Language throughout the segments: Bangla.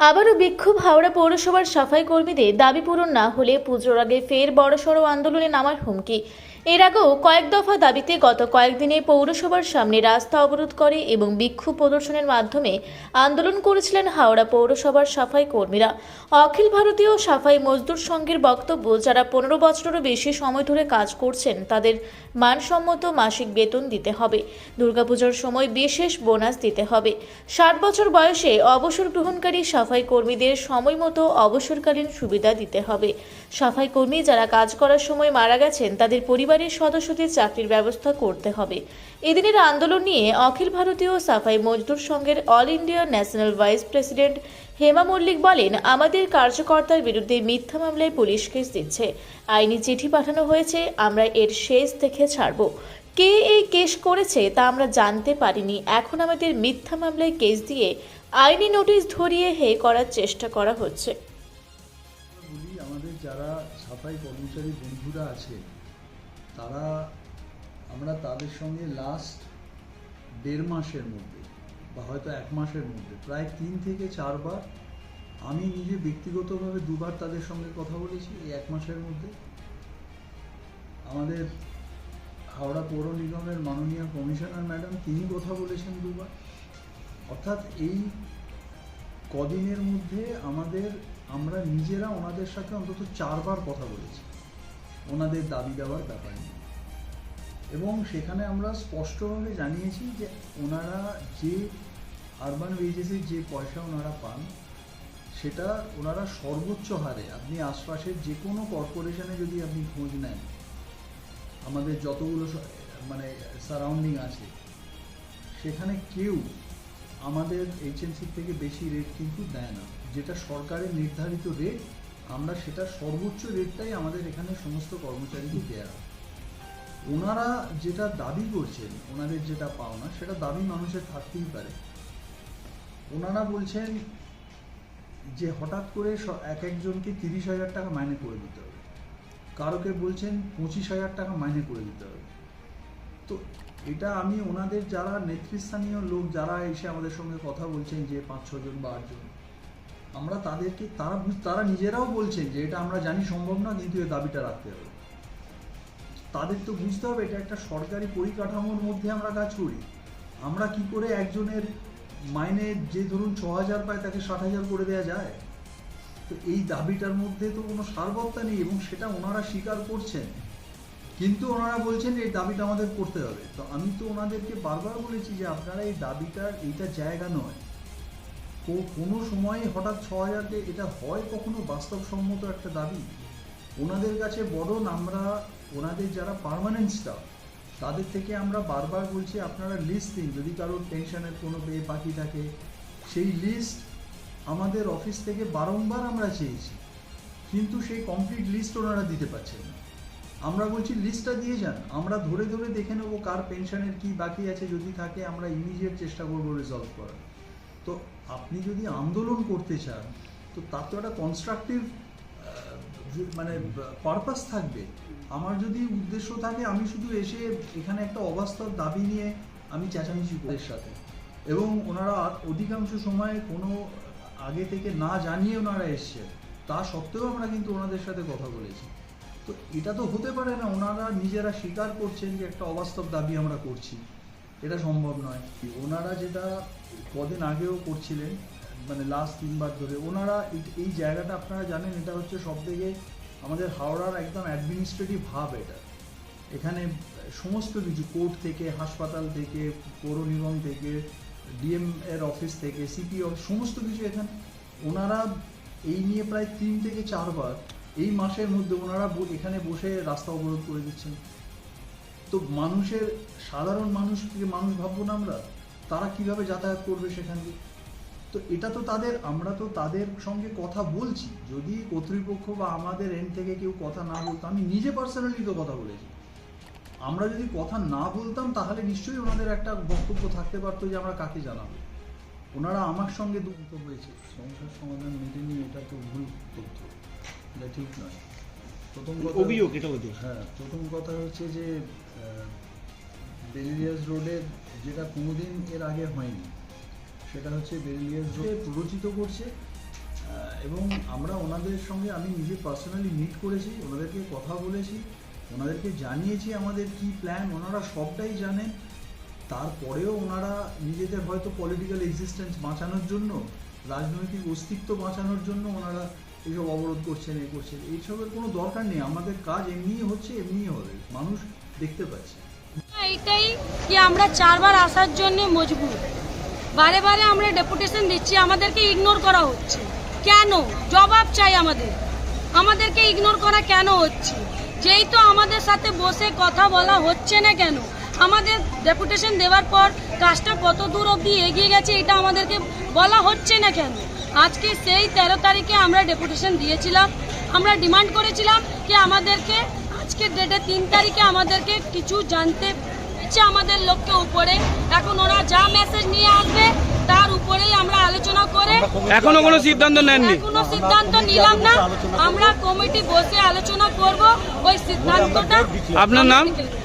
আবারও বিক্ষোভ হাওড়া পৌরসভার সাফাই কর্মীদের দাবি পূরণ না হলে পুজোর আগে ফের বড়সড় আন্দোলনে নামার হুমকি। এর আগেও কয়েক দফা দাবিতে গত কয়েকদিনে পৌরসভার সামনে রাস্তা অবরোধ করে এবং বিক্ষোভ প্রদর্শনের মাধ্যমে আন্দোলন করেছিলেন হাওড়া পৌরসভার সাফাই কর্মীরা। অখিল ভারতীয় সাফাই মজদুর সংঘের বক্তব্য, যারা পনেরো বছরেরও বেশি সময় ধরে কাজ করছেন, তাদের মানসম্মত মাসিক বেতন দিতে হবে। দুর্গাপূজার সময় বিশেষ বোনাস দিতে হবে। ষাট বছর বয়সে অবসর গ্রহণকারী সাফাই কর্মীদের সময় মতো অবসরকালীন সুবিধা দিতে হবে। সাফাই কর্মী যারা কাজ করার সময় মারা গেছেন, তাদের পরিবারের সদস্যদের চাকরির ব্যবস্থা করতে হবে। এদিনের আন্দোলন নিয়ে অখিল ভারতীয় সাফাই মজদুর সংঘের all India national vice president Hema Mallik বলেন, আমাদের কার্যকর্তার বিরুদ্ধে মিথ্যা মামলায় পুলিশ কেস দিচ্ছে। আইনি চিঠি পাঠানো হয়েছে, আমরা এর শেষ দেখে ছাড়ব। কে এই কেস করেছে তা আমরা জানতে পারিনি। এখন আমাদের মিথ্যা মামলায় কেস দিয়ে আইনি নোটিশ ধরিয়ে হে করার চেষ্টা করা হচ্ছে। সাফাই কর্মচারী বন্ধুরা আছে, তারা আমরা তাদের সঙ্গে লাস্ট দেড় মাসের মধ্যে বা হয়তো এক মাসের মধ্যে, প্রায় তিন থেকে চারবার আমি নিজে ব্যক্তিগতভাবে দুবার তাদের সঙ্গে কথা বলেছি এই এক মাসের মধ্যে। আমাদের হাওড়া পৌর নিগমের মাননীয় কমিশনার ম্যাডাম, তিনি কথা বলেছেন দুবার। অর্থাৎ এই কদিনের মধ্যে আমাদের আমরা নিজেরা ওনাদের সাথে অন্তত চারবার কথা বলেছি। ওনাদের দাবি দেওয়ার ব্যাপার নিয়ে। এবং সেখানে আমরা স্পষ্টভাবে জানিয়েছি যে ওনারা যে আরবান ওয়েজেসের যে পয়সা ওনারা পান, সেটা ওনারা সর্বোচ্চ হারে, আপনি আশপাশের যে কোনো কর্পোরেশনে যদি আপনি খোঁজ নেন, আমাদের যতগুলো মানে সারাউন্ডিং আছে, সেখানে কেউ আমাদের এইচএনসি থেকে বেশি রেট কিন্তু দেয় না। যেটা সরকারের নির্ধারিত রেট আমরা সেটা সর্বোচ্চ রেটটাই আমাদের এখানে সমস্ত কর্মচারীকে দেওয়া। ওনারা যেটা দাবি করছেন, ওনাদের যেটা পাওনা, সেটা দাবি মানুষের থাকতেই পারে। ওনারা বলছেন যে হঠাৎ করে এক একজনকে তিরিশ হাজার টাকা মাইনে করে দিতে হবে। কারোকে বলছেন পঁচিশ হাজার টাকা মাইনে করে দিতে হবে। তো এটা আমি ওনাদের যারা নেতৃস্থানীয় লোক যারা এসে আমাদের সঙ্গে কথা বলছেন যে পাঁচ, ছজন বা আটজন, আমরা তাদেরকে, তারা তারা নিজেরাও বলছেন যে এটা আমরা জানি সম্ভব না, কিন্তু এই দাবিটা রাখতে হবে। তাদের তো বুঝতে হবে, এটা একটা সরকারি পরিকাঠামোর মধ্যে আমরা কাজ করি। আমরা কি করে একজনের মাইনে যে ধরুন ছ হাজার পায়, তাকে ষাট হাজার করে দেওয়া যায়? তো এই দাবিটার মধ্যে তো কোনো সারবত্তা নেই এবং সেটা ওনারা স্বীকার করছেন। কিন্তু ওনারা বলছেন এই দাবিটা আমাদের করতে হবে। তো আমি তো ওনাদেরকে বারবার বলেছি যে আপনারা এই দাবিটার এইটা জায়গা নয়। কো- কোনো সময় হঠাৎ ছ হাজারকে এটা হয় কখনো বাস্তবসম্মত একটা দাবি? ওনাদের কাছে বরং আমরা, ওনাদের যারা পার্মানেন্ট স্টাফ তাদের থেকে আমরা বারবার বলছি, আপনারা লিস্ট দিন। যদি কারোর পেনশনের কোনো পে বাকি থাকে, সেই লিস্ট আমাদের অফিস থেকে বারংবার আমরা চেয়েছি। কিন্তু সেই কমপ্লিট লিস্ট ওনারা দিতে পারছেন না। আমরা বলছি লিস্টটা দিয়ে যান। আমরা ধরে ধরে দেখে নেব কার পেনশনের কি বাকি আছে, যদি থাকে আমরা ইমিডিয়েট চেষ্টা করব রিজলভ করার। তো আপনি যদি আন্দোলন করতে চান, তো তার তো একটা কনস্ট্রাকটিভ মানে পারপাস থাকবে। আমার যদি উদ্দেশ্য থাকে, আমি শুধু এসে এখানে একটা অবাস্তব দাবি নিয়ে আমি চেঁচামেচি করি সাথে। এবং ওনারা অধিকাংশ সময় কোনো আগে থেকে না জানিয়ে ওনারা এসছে তা সত্ত্বেও আমরা কিন্তু ওনাদের সাথে কথা বলেছি। তো এটা তো হতে পারে না, ওনারা নিজেরা স্বীকার করছেন যে একটা অবাস্তব দাবি আমরা করছি। এটা সম্ভব নয়। ওনারা যেটা কদিন আগেও করছিলেন মানে লাস্ট তিনবার ধরে, ওনারা এই- জায়গাটা আপনারা জানেন, এটা হচ্ছে সব থেকে আমাদের হাওড়ার একদম অ্যাডমিনিস্ট্রেটিভ হাব এটা। এখানে সমস্ত কিছু, কোর্ট থেকে, হাসপাতাল থেকে, পৌর নিগম থেকে, ডিএম এর অফিস থেকে সিপি সমস্ত কিছু এখানে। ওনারা এই নিয়ে প্রায় তিন থেকে চারবার এই মাসের মধ্যে ওনারা এখানে বসে রাস্তা অবরোধ করে দিচ্ছেন। তো মানুষের, সাধারণ মানুষকে মানুষ ভাববো না আমরা? তারা কীভাবে যাতায়াত করবে সেখান? তো এটা তো তাদের, আমরা তো তাদের সঙ্গে কথা বলছি। যদি কর্তৃপক্ষ বা আমাদের এন্ড থেকে কেউ কথা না বলতো, আমি নিজে পার্সোনালি তো কথা বলেছি। আমরা যদি কথা না বলতাম, তাহলে নিশ্চয়ই ওনাদের একটা বক্তব্য থাকতে পারতো যে আমরা কাকে জানাব। ওনারা আমার সঙ্গে দুঃখ হয়েছে। সমস্যার সমাধান মেটেনি এটা তো ভুল তথ্য। এটা ঠিক নয়। প্রথম কথা অভিযোগ এটা অভিযোগ। হ্যাঁ প্রথম কথা হচ্ছে যে বেরিলিয়াস রোডের যেটা কোনোদিন এর আগে হয়নি সেটা হচ্ছে বেরিলিয়াস রোডে প্ররোচিত করছে এবং আমরা ওনাদের সঙ্গে আমি নিজে পার্সোনালি মিট করেছি ওনাদেরকে কথা বলেছি ওনাদেরকে জানিয়েছি আমাদের কি প্ল্যান ওনারা সবটাই জানেন। তারপরেও ওনারা নিজেদের হয়তো পলিটিক্যাল এক্সিস্টেন্স বাঁচানোর জন্য রাজনৈতিক অস্তিত্ব বাঁচানোর জন্য ওনারা এইসব অবরোধ করছেন এ করছেন, এইসবের কোনো দরকার নেই। আমাদের কাজ এমনিই হচ্ছে, এমনিই হবে। মানুষ দেখতে পাচ্ছে। এইটাই কি আমরা চারবার আসার জন্য মজবুর। বারে বারে আমরা ডেপুটেশন দিচ্ছি, আমাদেরকে ইগনোর করা হচ্ছে। কেন? জবাব চাই আমাদের। আমাদেরকে ইগনোর করা কেন হচ্ছে? যেই তো আমাদের সাথে বসে কথা বলা হচ্ছে না কেন? আমাদের ডেপুটেশন দেওয়ার পর কাজটা কত দূর অবধি এগিয়ে গেছে, এটা আমাদেরকে বলা হচ্ছে না কেন? আজকে সেই তেরো তারিখে আমরা ডেপুটেশন দিয়েছিলাম। আমরা ডিমান্ড করেছিলাম কি আমাদেরকে আজকের ডেটে তিন তারিখে আমাদেরকে কিছু জানতে ইচ্ছে আমাদের লোককে উপরে। এখন ওরা যা মেসেজ নিয়ে আসবে তার উপরেই আমরা আলোচনা করে এখনও কোনো সিদ্ধান্ত নেননি? কোনো সিদ্ধান্ত নিলাম না। আমরা কমিটি বসে আলোচনা করব ওই সিদ্ধান্তটা। আপনার নাম?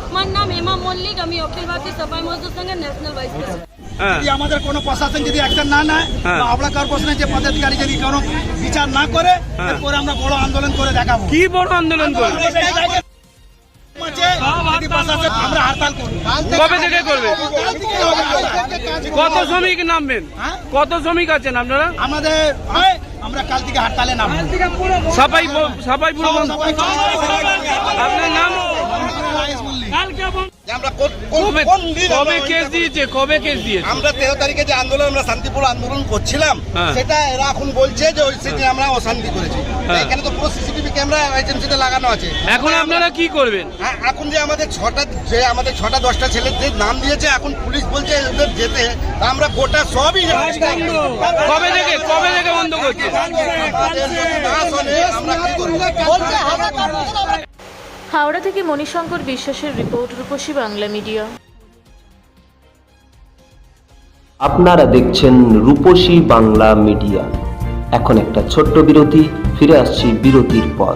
আমার নাম হেমা মল্লিক আমি অখিল ভারতীয় সবাই মজদুর সঙ্গে ন্যাশনাল ভাইস প্রেসিডেন্ট যদি আমাদের কোনো প্রশাসন যদি অ্যাকশন না নেয় হ্যাঁ। বা হাওড়া কর্পোরেশনের যে পদাধিকারী যদি কোনো বিচার না করে হ্যাঁ। এরপরে আমরা বড় আন্দোলন করে দেখাবো। কি বড় আন্দোলন করবে আমরা কবে থেকে কত শ্রমিক নামবেন? হ্যাঁ? কত শ্রমিক আছেন আপনারা? আমাদের আমরা কাল থেকে হরতালে নামবো। পুরো সবাই আপনার নাম? আমরা কোন- কোন- কবে কোন দিন কবে আমরা কেস দিয়েছে কবে কেস দিয়েছে আমরা তেরো তারিখে যে আন্দোলন আমরা শান্তিপূর্ণ আন্দোলন করছিলাম হ্যাঁ। সেটা এরা এখন বলছে যে ওই সেদিন আমরা অশান্তি করেছি হ্যাঁ। এখানে তো পুরো সিসিটিভি ক্যামেরা এজেন্সিতে লাগানো আছে এখন আপনারা কি করবেন হ্যাঁ, এখন যে আমাদের ছটা যে আমাদের ছটা দশটা ছেলেদের নাম দিয়েছে এখন পুলিশ বলছে এদের যেতে আমরা গোটা সবই কবে থেকে কবে থেকে বন্ধ করছে আমরা কি করব হাওড়া থেকে মণিশঙ্কর বিশ্বাসের রিপোর্ট, রূপসী বাংলা মিডিয়া। আপনারা দেখছেন রূপসী বাংলা মিডিয়া। এখন একটা ছোট্ট বিরতি, ফিরে আসছি বিরতির পর।